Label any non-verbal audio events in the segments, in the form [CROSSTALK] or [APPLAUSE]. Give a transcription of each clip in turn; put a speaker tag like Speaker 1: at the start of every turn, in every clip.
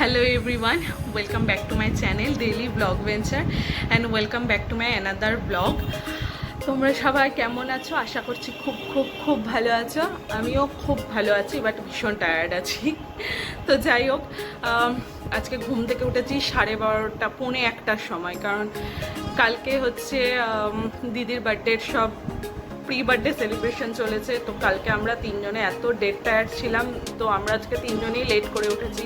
Speaker 1: hello everyone welcome back to my channel daily blog venture and welcome back to my another blog তোমরা সবাই কেমন আছো? আশা করছি খুব খুব খুব ভালো আছো। আমিও খুব ভালো আছি বাট ভীষণ টায়ার্ড আছি। তো যাই হোক আজকে ঘুম থেকে উঠেছি সাড়ে বারোটা, পৌনে একটার সময়, কারণ কালকে হচ্ছে দিদির বার্থডের সব প্রি বার্থডে সেলিব্রেশন চলেছে। তো কালকে আমরা তিনজনে এত ডেট টায়ার্ড ছিলাম, তো আমরা আজকে তিনজনেই লেট করে উঠেছি।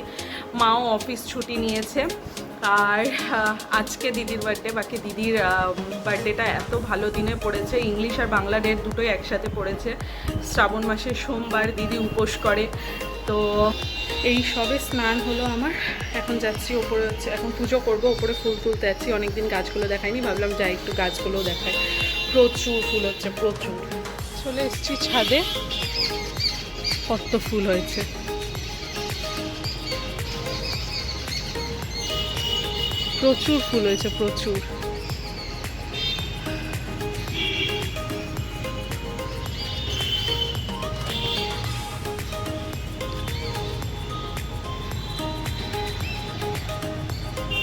Speaker 1: মাও অফিস ছুটি নিয়েছে। আর আজকে দিদির বার্থডে বাকি দিদির বার্থডেটা এত ভালো দিনে পড়েছে। ইংলিশ আর বাংলা ডেট দুটোই একসাথে পড়েছে। শ্রাবণ মাসের সোমবার দিদি উপোস করে। তো এই সবে স্নান হলো আমার। এখন যাচ্ছি ওপরে হচ্ছে, এখন পুজো করব, ওপরে ফুল তুলতে যাচ্ছি। অনেকদিন গাছগুলো দেখাইনি, ভাবলাম যাই একটু গাছগুলো দেখাই। প্রচুর ফুল হচ্ছে, প্রচুর। চলে এসেছি ছাদে। কত ফুল হয়েছে। প্রচুর ফুল হয়েছে, প্রচুর।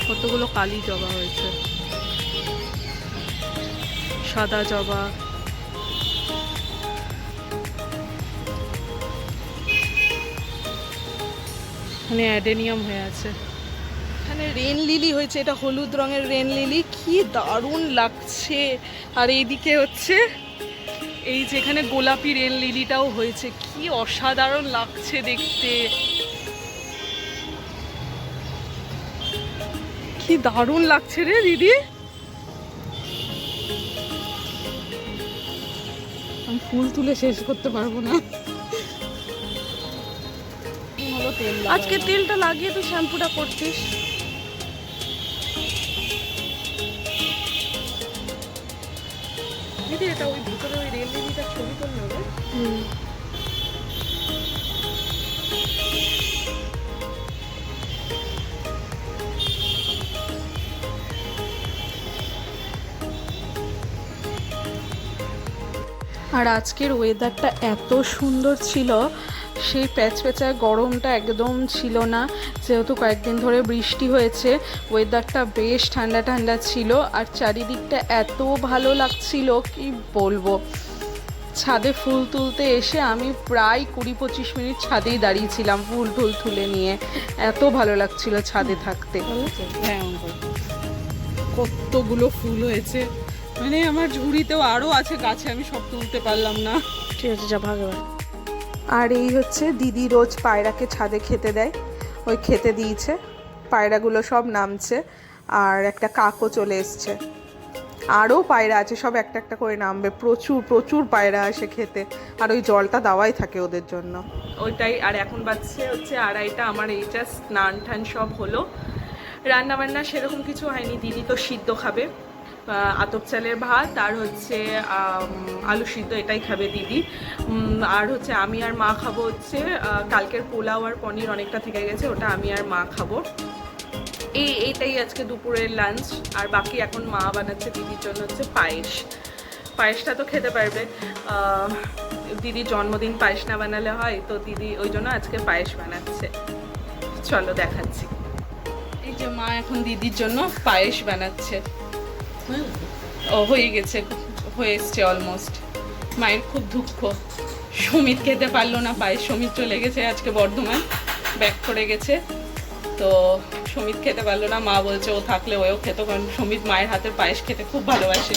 Speaker 1: কতগুলো কালি জবা হয়েছে। সাদা জবা। এখানে অ্যাডেনিয়াম হয়ে আছে। এখানে রেন লিলি হয়েছে, এটা হলুদ রঙের রেন লিলি কি দারুণ লাগছে। আর এইদিকে হচ্ছে, এই যেখানে গোলাপি রেন লিলিটাও হয়েছে। কি অসাধারণ লাগছে দেখতে। কি দারুণ লাগছে রে দিদি। আমি ফুল তুলে শেষ করতে পারব না। আজকে তেলটা লাগিয়ে তুই শ্যাম্পুটা করছিস। দিদি এটা ওই ভিতরে ওই রেল ছবি হবে নেবে আর আজকের ওয়েদারটা এত সুন্দর ছিল, সেই প্যাচপ্যাচা গরমটা একদম ছিল না। যেহেতু কয়েকদিন ধরে বৃষ্টি হয়েছে ওয়েদারটা বেশ ঠান্ডা ঠান্ডা ছিল আর চারিদিকটা এত ভালো লাগছিল, কি বলব। ছাদে ফুল তুলতে এসে আমি প্রায় কুড়ি পঁচিশ মিনিট ছাদেই দাঁড়িয়েছিলাম ফুল টুল তুলে নিয়ে। এত ভালো লাগছিল ছাদে থাকতে। হ্যাঁ কতগুলো ফুল হয়েছে। মানে আমার ঝুড়িতেও আরও আছে গাছে আমি সব তুলতে পারলাম না।
Speaker 2: ঠিক আছে যা ভাগ
Speaker 1: আর এই হচ্ছে দিদি রোজ পায়রাকে ছাদে খেতে দেয়। ওই খেতে দিয়েছে পায়রাগুলো সব নামছে আর একটা কাকও চলে এসছে। আরও পায়রা আছে সব একটা একটা করে নামবে। প্রচুর প্রচুর পায়রা আসে খেতে আর ওই জলটা দেওয়াই থাকে ওদের জন্য। ওইটাই আর এখন বাজছে হচ্ছে আড়াইটা আমার এই জাস্ট স্নান টান সব হলো। রান্না বান্না সেরকম কিছু হয়নি দিদি তো সিদ্ধ খাবে। আতপ চালের ভাত, আর হচ্ছে আলু সিদ্ধ, এটাই খাবে দিদি। আর হচ্ছে আমি আর মা খাব হচ্ছে কালকের পোলাও আর পনির অনেকটা থেকে গেছে, ওটা আমি আর মা খাব। এই, এইটাই আজকে দুপুরের লাঞ্চ আর বাকি এখন মা বানাচ্ছে দিদির জন্য হচ্ছে পায়েস। পায়েসটা তো খেতে পারবে। দিদির জন্মদিন পায়েস না বানালে হয়, তো দিদি ওই জন্য আজকে পায়েস বানাচ্ছে। চলো দেখাচ্ছি। এই যে মা এখন দিদির জন্য পায়েস বানাচ্ছে। ও হয়ে গেছে হয়ে এসছে অলমোস্ট মায়ের খুব দুঃখ। সমিত খেতে পারল না পায়েস সমিত চলে গেছে আজকে বর্ধমান ব্যাক করে গেছে। তো সমিত খেতে পারল না মা বলছে ও থাকলে ওও খেত কারণ সমিত মায়ের হাতের পায়েস খেতে খুব ভালোবাসে।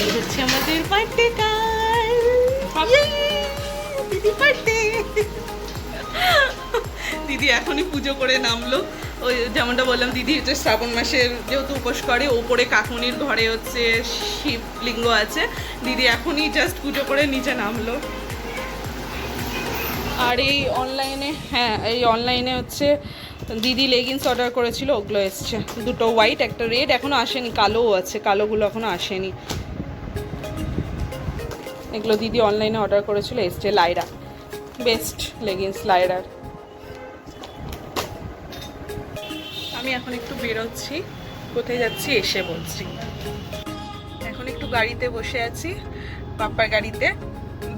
Speaker 1: এই হচ্ছে আমাদের বার্থডে কার্ড দিদি বার্থডে দিদি এখনই পুজো করে নামলো। ওই যেমনটা বললাম, দিদি হচ্ছে শ্রাবণ মাসের যেহেতু উপোস করে, ওপরে কাকুনির ঘরে হচ্ছে শিবলিঙ্গ আছে। দিদি এখনই জাস্ট পুজো করে নিচে নামলো। আর এই অনলাইনে হ্যাঁ এই অনলাইনে হচ্ছে দিদি লেগিংস অর্ডার করেছিল, ওগুলো এসছে। দুটো হোয়াইট একটা রেড এখনও আসেনি, কালোও আছে, কালোগুলো এখনও আসেনি। এগুলো দিদি অনলাইনে অর্ডার করেছিল, এসছে লাইরা। Best leggings লাইরার। আমি এখন একটু বেরোচ্ছি। কোথায় যাচ্ছি? এসে বলছি। এখন একটু গাড়িতে বসে আছি, পাপ্পার গাড়িতে।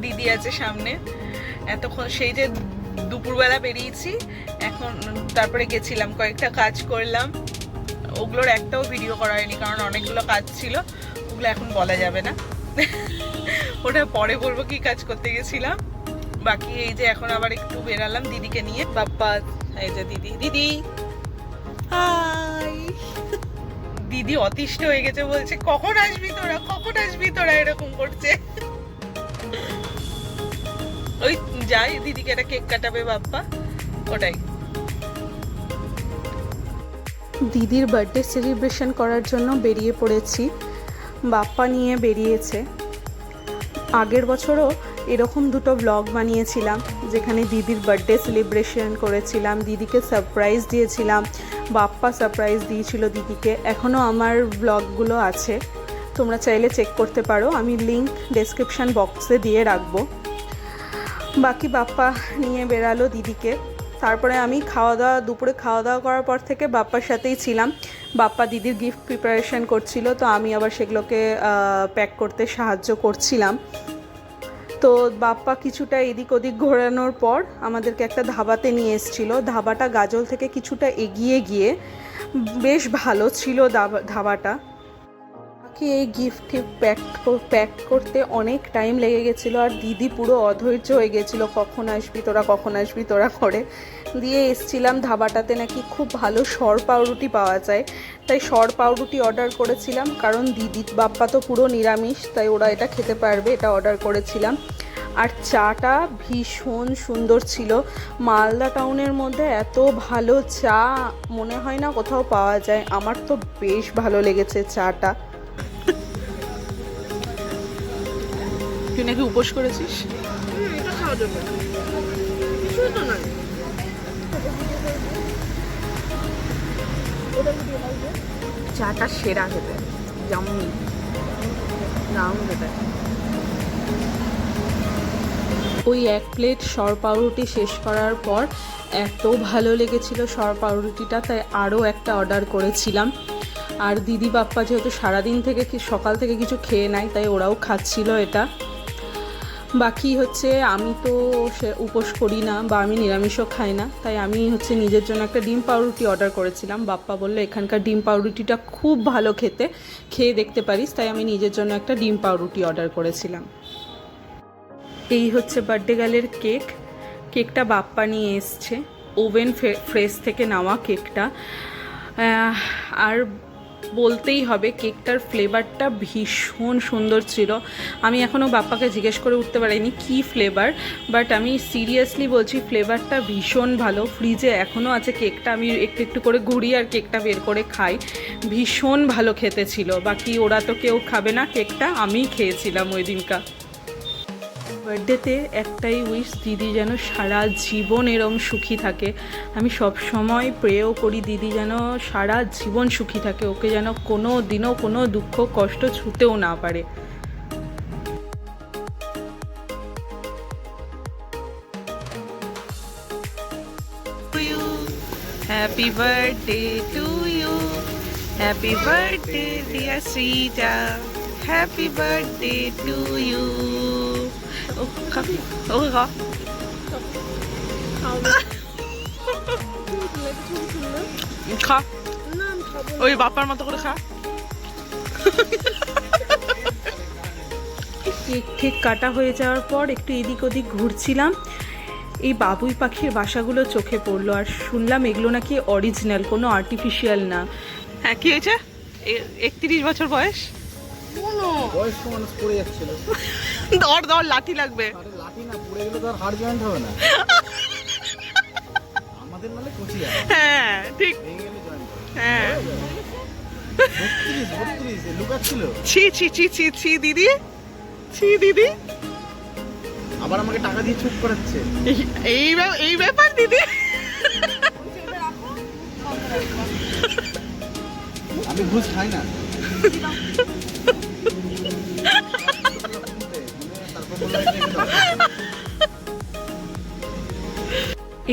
Speaker 1: দিদি আছে সামনে। এতক্ষণ সেই যে দুপুরবেলা বেরিয়েছি, এখন তারপরে গেছিলাম, কয়েকটা কাজ করলাম। ওগুলোর একটাও ভিডিও করা হয়নি, কারণ অনেকগুলো কাজ ছিল। ওগুলো এখন বলা যাবে না। ওটা পরে বলব কি কাজ করতে গেছিলাম। বাকি এই যে এখন আবার একটু বেরালাম দিদিকে নিয়ে। বাপ্পা এই যে দিদি। দিদি! দিদি অতিষ্ঠ হয়ে গেছে বলছে, কখন আসবি তোরা? কখন আসবি তোরা? এরকম করছে। ওই যাই, দিদিকে একটা কেক কাটাবে বাপ্পা। ওটাই। দিদির বার্থডে সেলিব্রেশন করার জন্য বেরিয়ে পড়েছি। বাপ্পা নিয়ে বেরিয়েছে। আগের বছরও এরকম দুটো ব্লগ বানিয়েছিলাম, যেখানে দিদির বার্থডে সেলিব্রেশন করেছিলাম, দিদিকে সারপ্রাইজ দিয়েছিলাম বাপ্পা সারপ্রাইজ দিয়েছিল দিদিকে। এখনও আমার ব্লগগুলো আছে। তোমরা চাইলে চেক করতে পারো। আমি লিংক ডেসক্রিপশান বক্সে দিয়ে রাখব। বাকি বাপ্পা নিয়ে বেরালো দিদিকে। তারপরে আমি খাওয়া দাওয়া দুপুরে খাওয়া দাওয়া করার পর থেকে বাপ্পার সাথেই ছিলাম। বাপ্পা দিদির গিফট প্রিপারেশন করছিল, তো আমি আবার সেগুলোকে প্যাক করতে সাহায্য করছিলাম। তো বাপ্পা কিছুটা এদিক ওদিক ঘোরানোর পর আমাদেরকে একটা ধাবাতে নিয়ে এসেছিল। ধাবাটা গাজল থেকে কিছুটা এগিয়ে গিয়ে বেশ ভালো ছিল ধাবাটা। বাকি এই গিফট প্যাক প্যাক করতে অনেক টাইম লেগে গেছিল আর দিদি পুরো অধৈর্য হয়ে গেছিল, কখন আসবি তোরা, কখন আসবি তোরা করে? দিয়ে এসছিলাম ধাবাটাতে নাকি খুব ভালো সর পাউরুটি পাওয়া যায়। তাই সর পাউরুটি অর্ডার করেছিলাম কারণ দিদি, বাপ্পা তো পুরো নিরামিষ, তাই ওরা এটা খেতে পারবে, এটা অর্ডার করেছিলাম। আর চাটা ভীষণ সুন্দর ছিল। মালদা টাউনের মধ্যে এত ভালো চা, মনে হয় না কোথাও পাওয়া যায়। আমার তো বেশ ভালো লেগেছে চাটা। তুই নাকি উপোস করেছিস?
Speaker 2: এটা খাওয়া যাবে কিছুই তো নাই।
Speaker 1: চাটা সেরা খেতে জাম্মি দারুণ খেতে। ওই এক প্লেট সর পাউরুটি শেষ করার পর এত ভালো লেগেছিল সর পাউরুটিটা তাই আরও একটা অর্ডার করেছিলাম। আর দিদি বাপ্পা যেহেতু সারাদিন থেকে কি সকাল থেকে কিছু খেয়ে নেয় তাই ওরাও খাচ্ছিল এটা। বাকি হচ্ছে আমি তো সে উপোস করি না বা আমি নিরামিষও খাই না, তাই আমি হচ্ছে নিজের জন্য একটা ডিম পাউরুটি অর্ডার করেছিলাম। বাপ্পা বলল, এখানকার ডিম পাউরুটিটা খুব ভালো খেতে, খেয়ে দেখতে পারিস। তাই আমি নিজের জন্য একটা ডিম পাউরুটি অর্ডার করেছিলাম। এই হচ্ছে বার্থডে গার্লের কেক কেকটা বাপ্পা নিয়ে এসছে। ওভেন ফ্রেশ থেকে নেওয়া কেকটা আর বলতেই হবে, কেকটার ফ্লেভারটা ভীষণ সুন্দর ছিল। আমি এখনও বাপ্পাকে জিজ্ঞেস করে উঠতে পারিনি কি ফ্লেভার বাট আমি সিরিয়াসলি বলছি ফ্লেভারটা ভীষণ ভালো। ফ্রিজে এখনও আছে কেকটা, আমি একটু একটু করে ঘুরি আর কেকটা বের করে খাই। ভীষণ ভালো খেতে ছিল, বাকি ওরা তো কেউ খাবে না, কেকটা আমি খেয়েছিলাম ওই দিনকা বার্থডেতে একটাই উইশ দিদি যেন সারা জীবন এরম সুখী থাকে। আমি সব সময় প্রেও করি দিদি যেন সারা জীবন সুখী থাকে, ওকে যেন কোনো দিনও কোনো দুঃখ, কষ্ট ছুতেও না পারে। Happy birthday to you happy birthday dear Sreeja happy birthday to you ও খা ও খা খা ওই বাপার মতো করে খা কেক ঠেক কাটা হয়ে যাওয়ার পর একটু এদিক ওদিক ঘুরছিলাম এই বাবুই পাখির বাসাগুলো চোখে পড়ল আর শুনলাম এগুলো নাকি অরিজিনাল কোনো আর্টিফিশিয়াল না হ্যাঁ কি হয়েছে একত্রিশ বছর বয়স
Speaker 3: বয়স্ক মানুষ পড়ে যাচ্ছিল।
Speaker 1: দর দর লাঠি লাগবে।
Speaker 3: আরে লাঠি না পড়ে গেলে তো আর হাড় জয়েন্ট হবে না। আমাদের নালে কচি
Speaker 1: হ্যাঁ ঠিক।
Speaker 3: ভেঙে গেলে জয়েন্ট হবে।
Speaker 1: হ্যাঁ।
Speaker 3: বত্রিশ বত্রিশ লুকাচ্ছিল।
Speaker 1: ছি ছি ছি ছি ছি দিদি। ছি দিদি।
Speaker 3: আবার আমাকে টাকা দিয়ে চুপ করাচ্ছে।
Speaker 1: এই- এই ব্যাপার দিদি।
Speaker 3: আমি ঘুষ খাই না। [LAUGHS]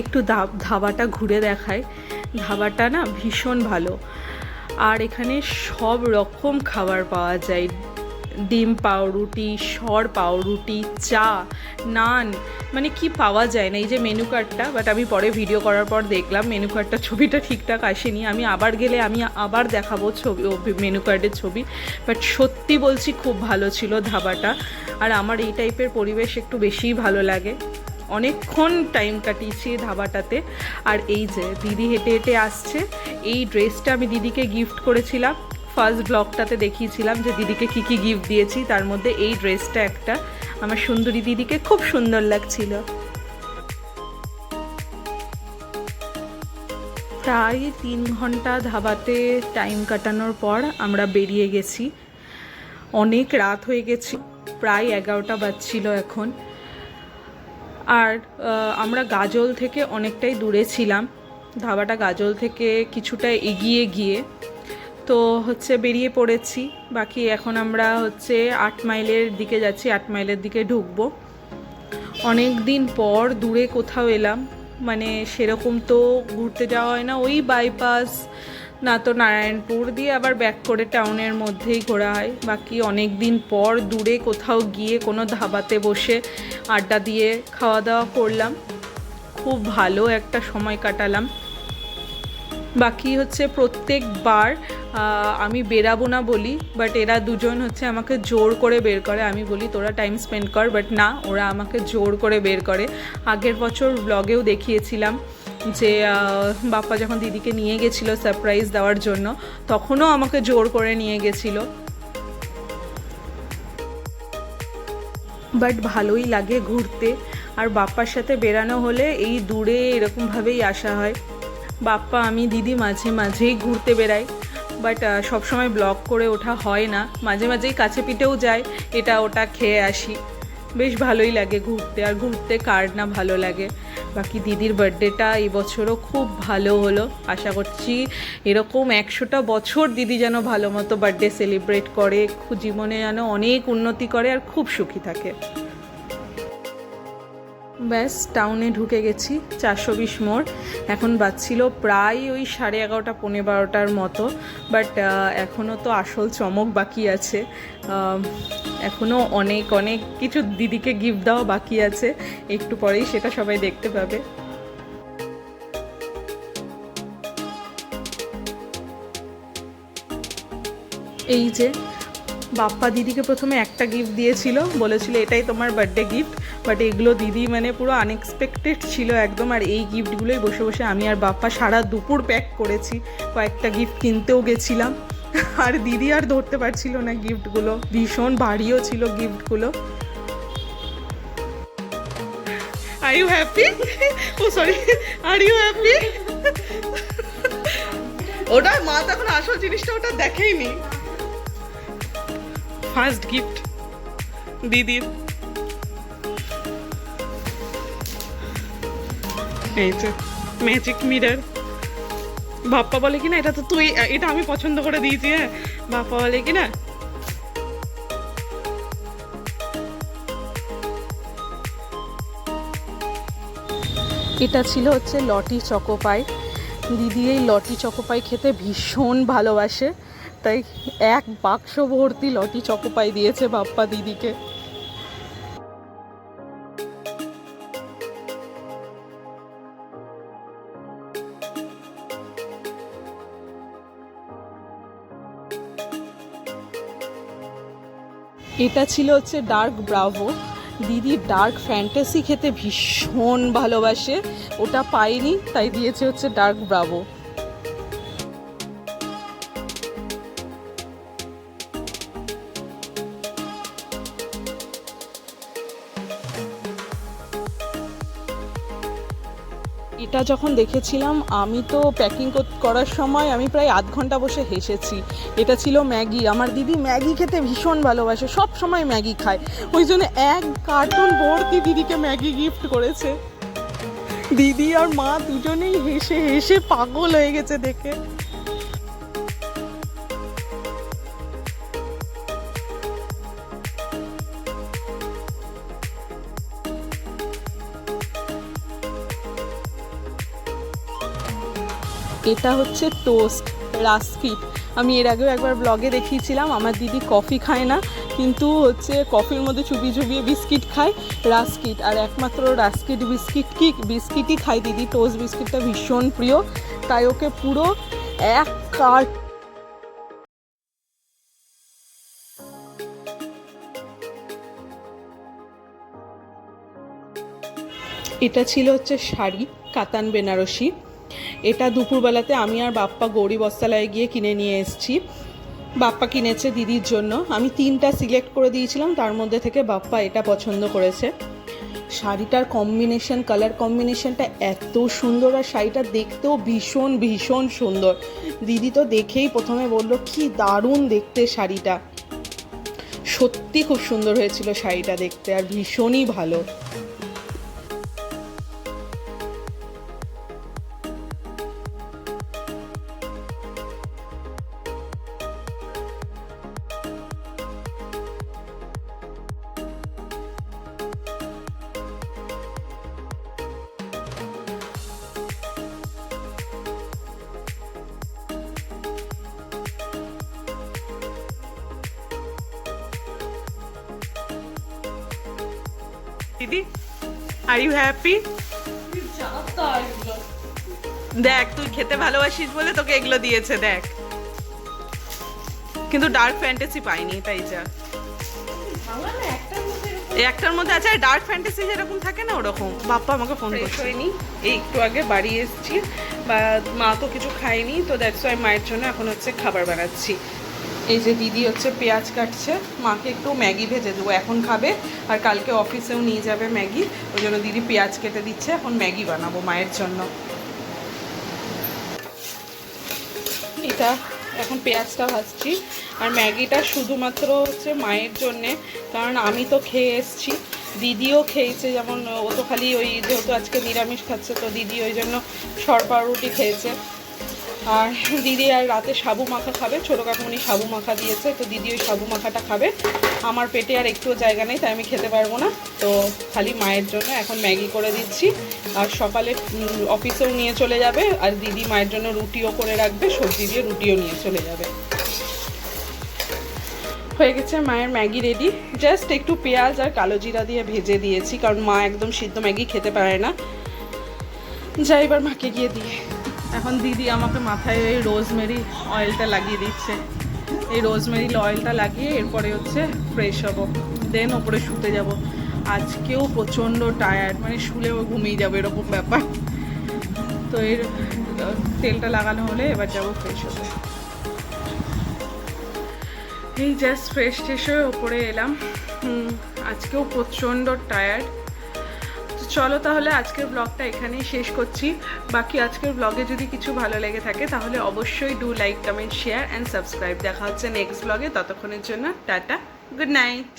Speaker 1: একটু ধাবাটা ঘুরে দেখায়। ধাবাটা না ভীষণ ভালো। আর এখানে সব রকম খাবার পাওয়া যায়। ডিম পাউরুটি, সর পাউরুটি, চা, নান মানে কি পাওয়া যায় না। এই যে মেনু কার্ডটা বাট আমি পরে ভিডিও করার পর দেখলাম মেনু কার্ডটা ছবিটা ঠিকঠাক আসেনি। আমি আবার গেলে আমি আবার দেখাবো ছবি মেনু কার্ডের ছবি। বাট সত্যি বলছি খুব ভালো ছিল ধাবাটা। আর আমার এই টাইপের পরিবেশ একটু বেশিই ভালো লাগে। অনেকক্ষণ টাইম কাটিয়েছি ধাবাটাতে। আর এই যে দিদি হেঁটে হেঁটে আসছে, এই ড্রেসটা আমি দিদিকে গিফট করেছিলাম। ফার্স্ট ব্লগটাতে দেখিয়েছিলাম যে দিদিকে কি কি গিফট দিয়েছি। তার মধ্যে এই ড্রেসটা একটা। আমার সুন্দরী দিদিকে খুব সুন্দর লাগছিল। প্রায় তিন ঘণ্টা ধাবাতে টাইম কাটানোর পর আমরা বেরিয়ে গেছি। অনেক রাত হয়ে গেছি। প্রায় এগারোটা বাজছিল এখন। আর আমরা গাজল থেকে অনেকটাই দূরে ছিলাম। ধাবাটা গাজল থেকে কিছুটা এগিয়ে গিয়ে। তো হচ্ছে বেরিয়ে পড়েছি। বাকি এখন আমরা হচ্ছে আট মাইলের দিকে যাচ্ছি, আট মাইলের দিকে ঢুকবো। অনেক দিন পর দূরে কোথাও এলাম। মানে সেরকম তো ঘুরতে যাওয়া হয় না। ওই বাইপাস না তো নারায়ণপুর দিয়ে আবার ব্যাক করে টাউনের মধ্যেই ঘোরা হয়। বাকি অনেক দিন পর দূরে কোথাও গিয়ে কোনো ধাবাতে বসে আড্ডা দিয়ে খাওয়া দাওয়া করলাম। খুব ভালো একটা সময় কাটালাম। বাকি হচ্ছে প্রত্যেকবার আমি বেরাবো না বলি বাট এরা দুজন হচ্ছে আমাকে জোর করে বের করে। আমি বলি, তোরা টাইম স্পেন্ড কর বাট না, ওরা আমাকে জোর করে বের করে। আগের বছর ব্লগেও দেখিয়েছিলাম। যে বাপ্পা যখন দিদিকে নিয়ে গেছিল সারপ্রাইজ দেওয়ার জন্য, তখনও আমাকে জোর করে নিয়ে গেছিল। বাট ভালোই লাগে ঘুরতে। আর বাপ্পার সাথে বেরানো হলে এই দূরে এরকমভাবেই আসা হয়। বাপ্পা, আমি, দিদি মাঝে মাঝেই ঘুরতে বেরাই বাট সবসময় ব্লগ করে ওঠা হয় না। মাঝে মাঝেই কাছে পিঠেও যায় এটা ওটা খেয়ে আসি। বেশ ভালোই লাগে ঘুরতে। আর ঘুরতে কার না ভালো লাগে? বাকি দিদির বার্থডেটা এবছরও বছরও খুব ভালো হলো। আশা করছি এরকম একশোটা বছর দিদি যেন ভালো মতো বার্থডে সেলিব্রেট করে জীবনে যেন অনেক উন্নতি করে আর খুব সুখী থাকে। ব্যাস টাউনে ঢুকে গেছি চারশো বিশ মোড়। এখন বাজছিল প্রায় ওই সাড়ে এগারোটা পনেরো বারোটার মতো। বাট এখনও তো আসল চমক বাকি আছে। এখনও অনেক অনেক কিছু দিদিকে গিফট দেওয়া বাকি আছে। একটু পরেই সেটা সবাই দেখতে পাবে। এই যে বাপ্পা দিদিকে প্রথমে একটা গিফট দিয়েছিল, বলেছিল এটাই তোমার বার্থডে গিফট বাট এগুলো দিদি মানে পুরো আনএক্সপেক্টেড ছিল একদম, আর এই গিফটগুলোই বসে বসে আমি আর বাপ্পা সারা দুপুর প্যাক করেছি, কয়েকটা গিফট কিনতেও গেছিলাম। [LAUGHS] আর দিদি আর ধরতে পারছিল না গিফটগুলো ভীষণ ভারীও ছিল গিফটগুলো are you happy oh sorry are you happy ওটা মা তো এখন আসল জিনিসটা ওটা দেখেইনি। First gift. দিদির এই যে ম্যাজিক মিরার বাপ্পা বলে কি না এটা তো তুই, এটা আমি পছন্দ করে দিয়েছি হ্যাঁ? বাপ্পা বলে কি না এটা ছিল হচ্ছে লটি চকোপাই। দিদি এই লটি চকোপাই খেতে ভীষণ ভালোবাসে। তাই এক বাক্স ভর্তি লটি চকোপাই দিয়েছে বাপ্পা দিদিকে। এটা ছিল হচ্ছে ডার্ক ব্রাভো। দিদি ডার্ক ফ্যান্টাসি খেতে ভীষণ ভালোবাসে। ওটা পাইনি, তাই দিয়েছে হচ্ছে ডার্ক ব্রাভো। এটা যখন দেখেছিলাম, আমি তো প্যাকিং করার সময় আমি প্রায় আধ ঘণ্টা বসে হেসেছি। এটা ছিল ম্যাগি। আমার দিদি ম্যাগি খেতে ভীষণ ভালোবাসে, সব সময় ম্যাগি খায়। ওই জন্য এক কার্টুন ভর্তি দিদিকে ম্যাগি গিফট করেছে। দিদি আর মা দুজনেই হেসে হেসে পাগল হয়ে গেছে দেখে। এটা হচ্ছে টোস্ট রাস্কিট আমি এর আগেও একবার ব্লগে দেখিয়েছিলাম, আমার দিদি কফি খায় না, কিন্তু হচ্ছে কফির মধ্যে চুপিয়ে চুপিয়ে বিস্কিট খায় রাস্কিট আর একমাত্র রাস্কিট বিস্কিট কি, বিস্কিটই খায় দিদি, টোস্ট বিস্কিটটা ভীষণ প্রিয়, তাই ওকে পুরো এক কার্ট। এটা ছিল হচ্ছে শাড়ি, কাতান বেনারসি। এটা দুপুরবেলাতে আমি আর বাপ্পা গৌরী বস্তালায় গিয়ে কিনে নিয়ে এসেছি। বাপ্পা কিনেছে দিদির জন্য। আমি তিনটা সিলেক্ট করে দিয়েছিলাম, তার মধ্যে থেকে বাপ্পা এটা পছন্দ করেছে। শাড়িটার কম্বিনেশন কালার কম্বিনেশনটা এত সুন্দর আর শাড়িটা দেখতেও ভীষণ ভীষণ সুন্দর। দিদি তো দেখেই প্রথমে বলল, কি দারুণ দেখতে শাড়িটা। সত্যি খুব সুন্দর হয়েছিল শাড়িটা দেখতে আর ভীষণই ভালো। দিদি? আর ইউ হ্যাপি দেখ তুই খেতে ভালোবাসিস বলে তোকে এগুলো দিয়েছে দেখ। কিন্তু ডার্ক ফ্যান্টাসি পাইনি তাই যা। একটার মধ্যে আছে ডার্ক ফ্যান্টাসি যেরকম থাকে না ওরকম। বাপ্পা আমাকে ফোন হয়নি? এই একটু আগে বাড়ি এসেছি বা মা তো কিছু খায়নি তো দ্যাটস ওয়াই মায়ের জন্য এখন হচ্ছে খাবার বানাচ্ছি। এই যে দিদি হচ্ছে পেঁয়াজ কাটছে, মাকে একটু ম্যাগি ভেজে দেবো, এখন খাবে আর কালকে অফিসেও নিয়ে যাবে ম্যাগি, ওই জন্য দিদি পেঁয়াজ কেটে দিচ্ছে, এখন ম্যাগি বানাবো মায়ের জন্য। এটা, এখন পেঁয়াজটা ভাজছি, আর ম্যাগিটা শুধুমাত্র হচ্ছে মায়ের জন্যে, কারণ আমি তো খেয়ে এসছি, দিদিও খেয়েছে, যেমন ও তো খালি ওই যেহেতু আজকে নিরামিষ খাচ্ছে, তো দিদি ওই জন্য সরপা রুটি খেয়েছে। আর দিদি আর রাতে সাবু মাখা খাবে। ছোটো কাকুমনি সাবু মাখা দিয়েছে, তো দিদি ওই সাবু মাখাটা খাবে। আমার পেটে আর একটুও জায়গা নেই, তাই আমি খেতে পারব না। তো খালি মায়ের জন্য এখন ম্যাগি করে দিচ্ছি। আর সকালে অফিসেও নিয়ে চলে যাবে, আর দিদি মায়ের জন্য রুটিও করে রাখবে, সবজি দিয়ে রুটিও নিয়ে চলে যাবে। হয়ে গেছে মায়ের ম্যাগি রেডি। জাস্ট একটু পেঁয়াজ আর কালো জিরা দিয়ে ভেজে দিয়েছি, কারণ মা একদম সিদ্ধ ম্যাগি খেতে পারে না। যাই এবার মাকে গিয়ে দিয়ে এখন দিদি আমাকে মাথায় ওই রোজমেরি অয়েলটা লাগিয়ে দিচ্ছে। এই রোজমেরি অয়েলটা লাগিয়ে এরপরে হচ্ছে ফ্রেশ হব। দেন ওপরে শুতে যাব। আজকেও প্রচণ্ড টায়ার্ড মানে শুলেও ঘুমিয়ে যাবে এরকম ব্যাপার। তো এর, তেলটা লাগানো হলে এবার যাব ফ্রেশ হতে। এই জাস্ট ফ্রেশ ট্রেশ হয়ে ওপরে এলাম। আজকেও প্রচণ্ড টায়ার্ড চলো তাহলে আজকের ব্লগটা এখানেই শেষ করছি। বাকি আজকের ব্লগে যদি কিছু ভালো লেগে থাকে, তাহলে অবশ্যই do like comment share and subscribe দেখা হচ্ছে নেক্সট ব্লগে ততক্ষণের জন্য টাটা গুড নাইট